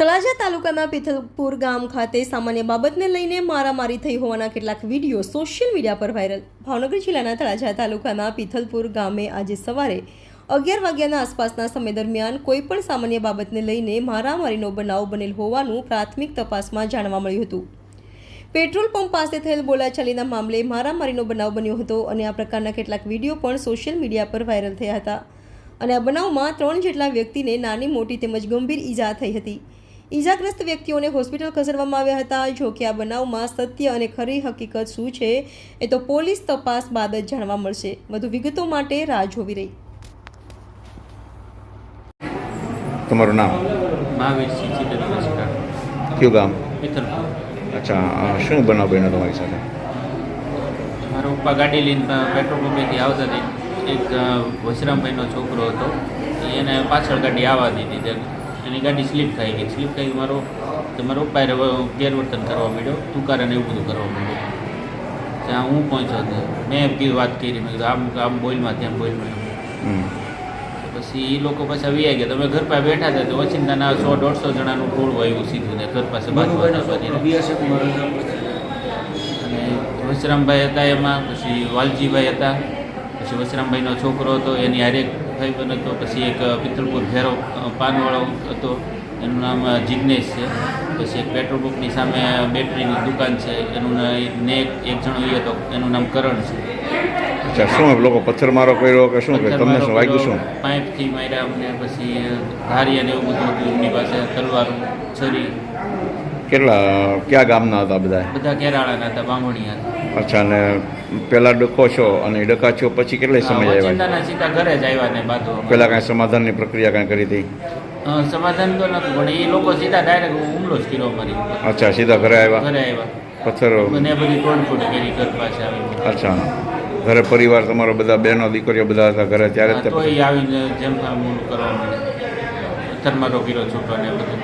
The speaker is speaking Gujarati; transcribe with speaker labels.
Speaker 1: તળાજા તાલુકાના પિથલપુર ગામ ખાતે સામાન્ય બાબતને લઈને મારામારી થઈ હોવાના કેટલાક વીડિયો સોશિયલ મીડિયા પર વાયરલ. ભાવનગર જિલ્લાના તળાજા તાલુકાના પિથલપુર ગામે આજે સવારે અગિયાર વાગ્યાના આસપાસના સમય દરમિયાન કોઈપણ સામાન્ય બાબતને લઈને મારામારીનો બનાવ બનેલ હોવાનું પ્રાથમિક તપાસમાં જાણવા મળ્યું હતું. પેટ્રોલ પંપ પાસે થયેલ બોલાચાલીના મામલે મારામારીનો બનાવ બન્યો હતો અને આ પ્રકારના કેટલાક વીડિયો પણ સોશિયલ મીડિયા પર વાયરલ થયા હતા. અને આ બનાવમાં ત્રણ જેટલા વ્યક્તિને નાની મોટી તેમજ ગંભીર ઈજા થઈ હતી. ઈજાગ્રસ્ત વ્યક્તિઓને હોસ્પિટલ ખસેડવામાં આવ્યા હતા. જો કે આ બનાવમાં સત્ય અને ખરી હકીકત શું છે એ તો પોલીસ તપાસ બાદ જ જાણવા મળશે. વધુ વિગતો માટે રાહ જોવી રહી.
Speaker 2: તમારું નામ?
Speaker 3: મહાવીર સિંહ ચિત્ર નમસ્કાર.
Speaker 2: કયું ગામ? અચ્છા શું બનાવ બન્યો તમારી સાથે?
Speaker 3: મારો પપ્પા ગાડી લઈને પેટ્રોલ પંપેથી આવતા હતી એક વસરામભાઈનો છોકરો હતો. એને પાછળ ગાડી આવવા દીધી તે એની ગાડી સ્લીપ ખાઈ ગઈ. સ્લીપ ખાઈ મારો તમારો મારા પપ્પાએ ગેરવર્તન કરવા માંડ્યો. તુકારાને એવું બધું કરવા માંડ્યું. ત્યાં હું પહોંચ્યો હતો. મેં એમ કીધું વાત કરી. મેં કીધું આમ આમ બોલમાં તેમ બોલમાં. પછી એ લોકો પાછા આવી ગયા. તમે ઘર પાસે બેઠા હતા. તો ઓચિંતાના સો દોઢસો જણાનું ટોળું આવ્યું સીધું ને ઘર પાસે બાજુ અને વશરામભાઈ હતા એમાં પછી વાલજીભાઈ હતા. પછી વશરામભાઈનો છોકરો હતો. એની હારે એક ભાઈબંધ હતો પછી એક પિત્તલપુર ભેરો પાનવાળો હતો. એનું નામ જિજ્ઞેશ છે. પછી એક પેટ્રોલ પંપની સામે બેટરીની દુકાન છે. એનું ના- એક જણો એ હતો. એનું નામ કરણ છે.
Speaker 2: અચ્છા શું લોકો પથ્થર મારો કર્યો કે શું કે તમને શું વાગ્યું શું
Speaker 3: પાઇપથી માર્યા અમને પછી ધારિયા ને એવું બધું હતું એમની પાસે તલવાર છરી
Speaker 2: કેટલા કયા ગામના હતા બધા?
Speaker 3: બધા કેરાળાના હતા બામણીયા હતા.
Speaker 2: અચ્છા ને પેલા ડખો છો અને ડખા છો પછી કેટલા સમય આવ્યા?
Speaker 3: ચિંતાના સીધા ઘરે જ આવ્યા ને બાજુ
Speaker 2: પેલા કાંઈ સમાધાનની પ્રક્રિયા કાંઈ કરી હતી?
Speaker 3: સમાધાન તો નતું પણ એ લોકો સીધા ડાયરેક્ટ હુમલો જ કર્યો મારી
Speaker 2: અચ્છા સીધા ઘરે આવ્યા?
Speaker 3: ઘરે આવ્યા.
Speaker 2: પથ્થરો?
Speaker 3: મને બધી તોડફોડ કરી ઘર પાસે આવી
Speaker 2: અચ્છા ઘરે પરિવાર તમારો બધા બહેનો દીકરીઓ બધા હતા ઘરે ત્યારે જ તો
Speaker 3: આવીને જેમ કામ પથ્થરમાં કર્યો છોકરાને બધું.